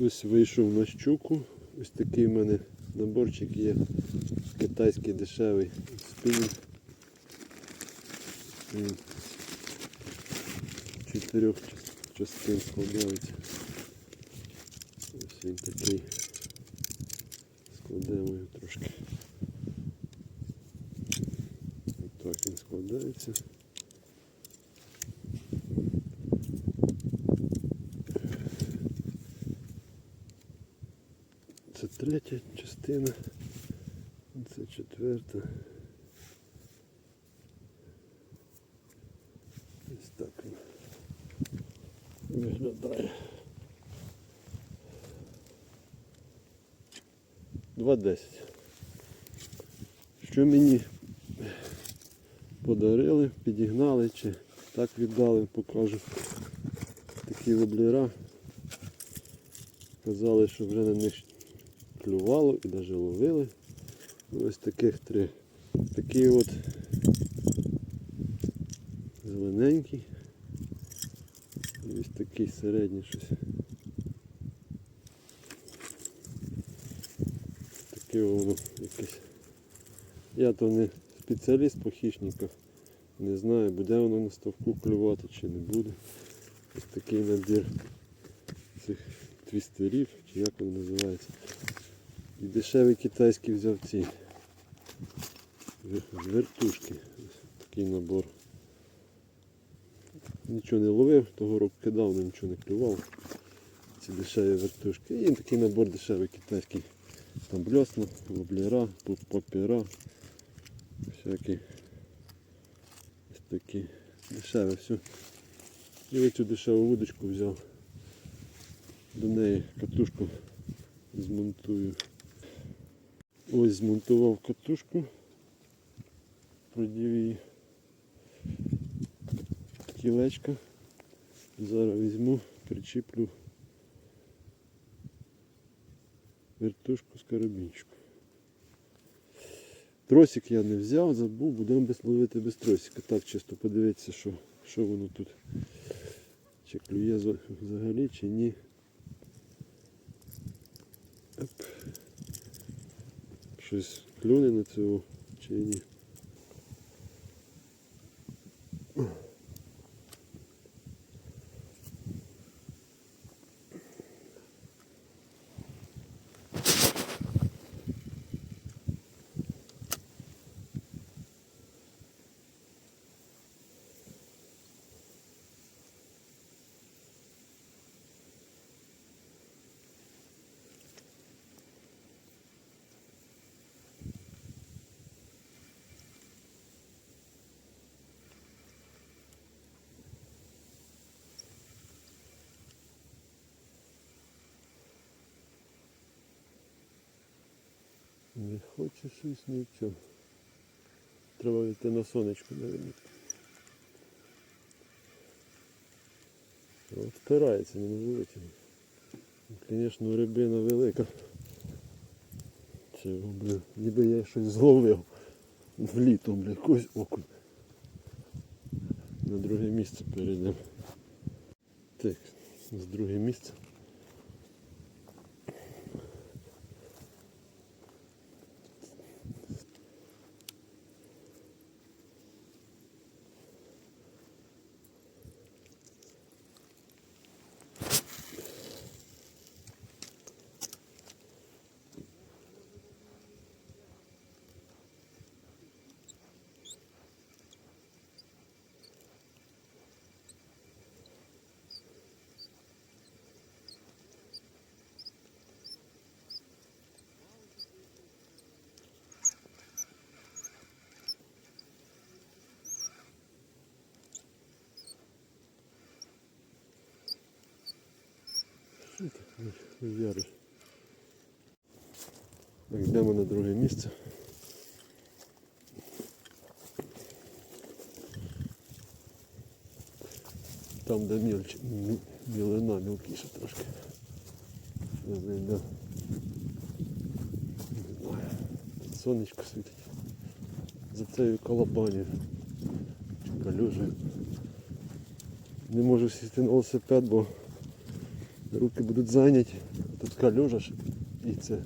Ось вийшов на щуку. Ось такий в мене наборчик є. Китайський дешевий спінінг. Чотирьох частин складається. Ось він такий. Складемо його трошки. Ось так він складається. Це третя частина, це четверта. Ось так він виглядає. 2,10. Що мені подарили, підігнали чи так віддали, покажу. Такі воблера. Казали, що вже на них клювало і навіть ловили. Ось таких три. Такі от зелененький. Ось такий середній щось. Таке воно якесь. Я то не спеціаліст по хищниках. Не знаю, буде воно на ставку клювати чи не буде. Ось такий набір цих твістерів, чи як воно називається. І дешевий китайський взяв ці вер- вертушки. Такий набор. Нічого не ловив, того року кидав, але нічого не клював. Ці дешеві вертушки. І такий набор дешевий китайський. Там блесна, воблера, тут папіра. Всякі ось такі дешеве все. І цю дешеву вудочку взяв. До неї катушку змонтую. Ось змонтував катушку. Продів її кілечка. Зараз візьму, причіплю вертушку з карабінчиком. Тросик я не взяв, забув, будемо ловити без тросика. Так чисто подивитися, що, що воно тут. Чи клює взагалі, чи ні. Щось клюне на цього чи ні. Не хоче щось нічого. Треба йти на сонечку, мабуть. От впирається, не можу витягнути. Звісно, рибина велика. Це, блін, ніби я щось зловив в літо, бля, якось окунь. На друге місце перейдемо. Так, з друге місце. Що? Так, йдемо на друге місце. Там, де мільч, мі- мілина мілкіша трошки. Ще зайде. Не. Сонечко світить. За цією колобанію. Калюжею. Не можу сісти на велосипед, бо Руки будуть зайняті. Тут ж і це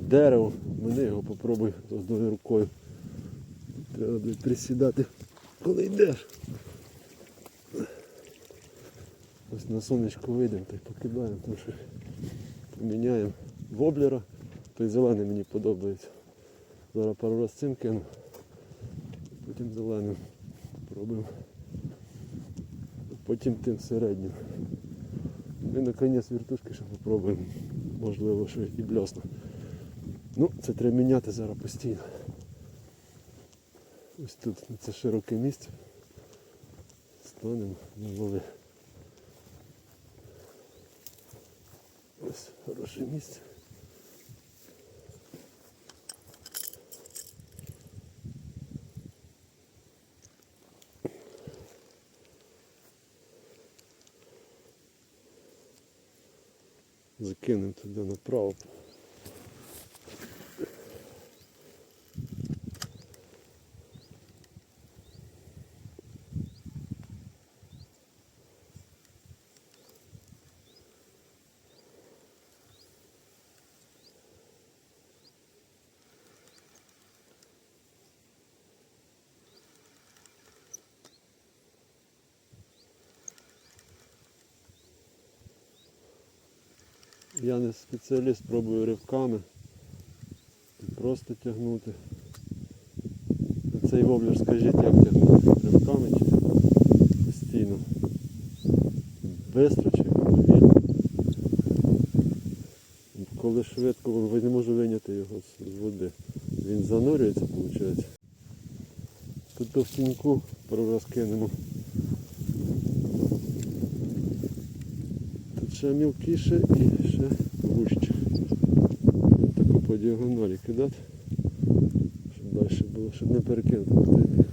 дерево. Мене його попробуй одною рукою. Треба буде присідати, коли йдеш. Ось на сонечко вийдемо та й покидаємо, тому що поміняємо воблера. Той зелений мені подобається. Зараз пару раз цим кину. Потім зеленим пробуємо. Потім тим середнім. І наконець віртушки ще попробуємо. Можливо, що і бльосна. Ну, це треба міняти зараз постійно. Ось тут це широке місце. Станемо на воли. Ось хороше місце. Я не спеціаліст, пробую ривками. Просто тягнути. Цей воблер скажіть, як тягнути? Ривками чи постійно? Бистро чи повільно? Коли швидко, ви не можу виняти його з води. Він занурюється, виходить. Тут товстіньку пару раз кинемо. Ще мілкіше і ще гуще. Таку по діагоналі кидати, щоб далі було, щоб не перекинути. на той бік.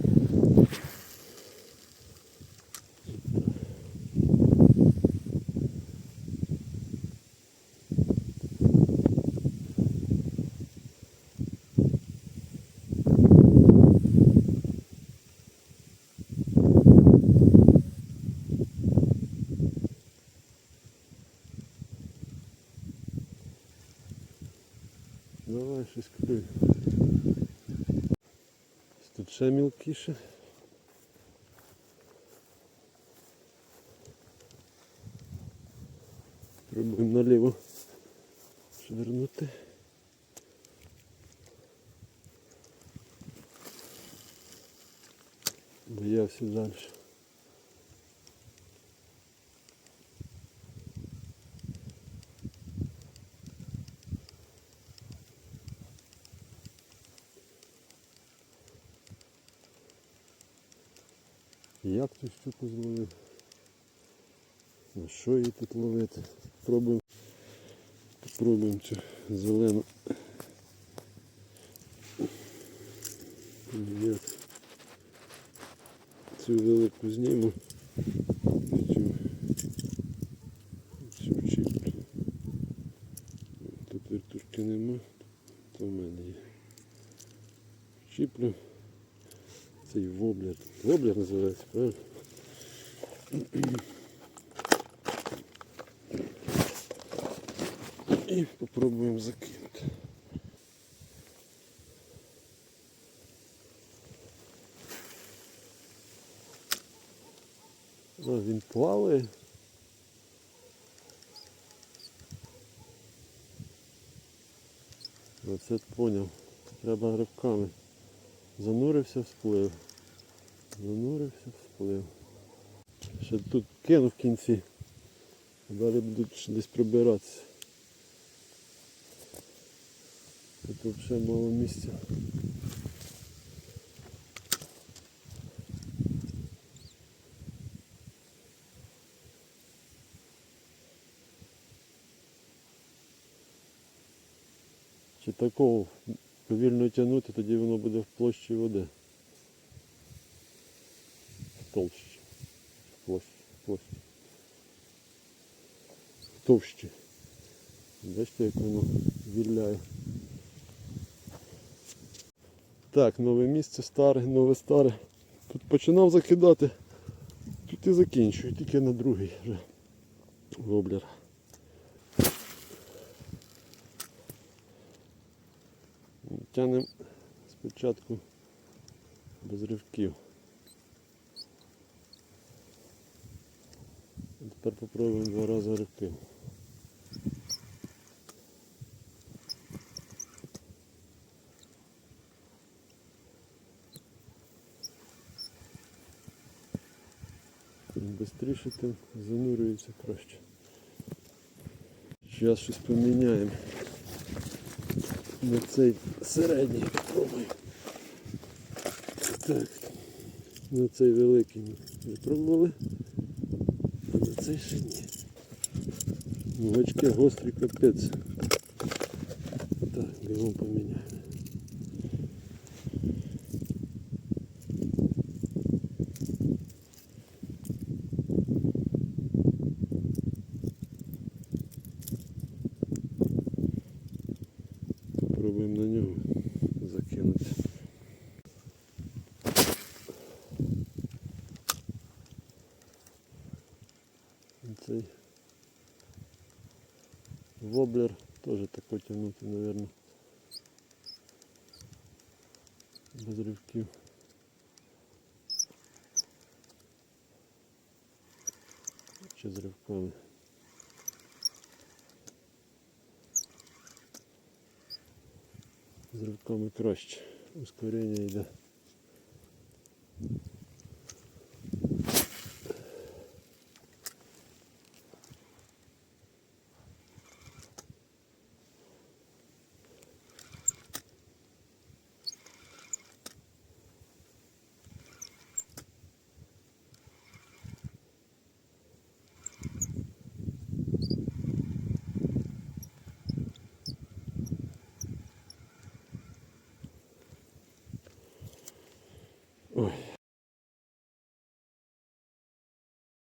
Давай щось клюй. Тут ще мілкіше. Пробуємо наліво швернути. Боявся далі. Як цю щуку зловив? На що її тут ловити? Пробуємо. Попробуємо цю зелену. Як цю велику зніму. Тут вертушки нема, то в мене є. Чіплю. Цей воблер. Воблер називається, правильно? І попробуємо закинути. А, він плаває. Оце поняв. Треба грибками. Занурився, всплив. Занурився, всплив. Ще тут кину в кінці. Далі будуть десь прибиратися. Тут взагалі мало місця. Чи такого повільно тягнути, тоді воно буде в площі води толще. Плость, плость. Товще. Бачите, як воно віляє. Так, нове місце, старе, нове старе. Тут починав закидати, тут і закінчую, тільки на другий вже воблер. Тянемо спочатку без ривків. Тепер попробуємо два рази ривки. Чим швидше, тим занурюється краще. Зараз щось поміняємо. На цей середній попробуємо. Так. На цей великий ми випробували, а на цей ще ні. Мугачки гострі капець. Так, бігом поміняємо. Пробуємо на нього Цей воблер теж тако тягнути, мабуть. Без ривків. Чи з ривками. З ривками краще. Ускорення йде.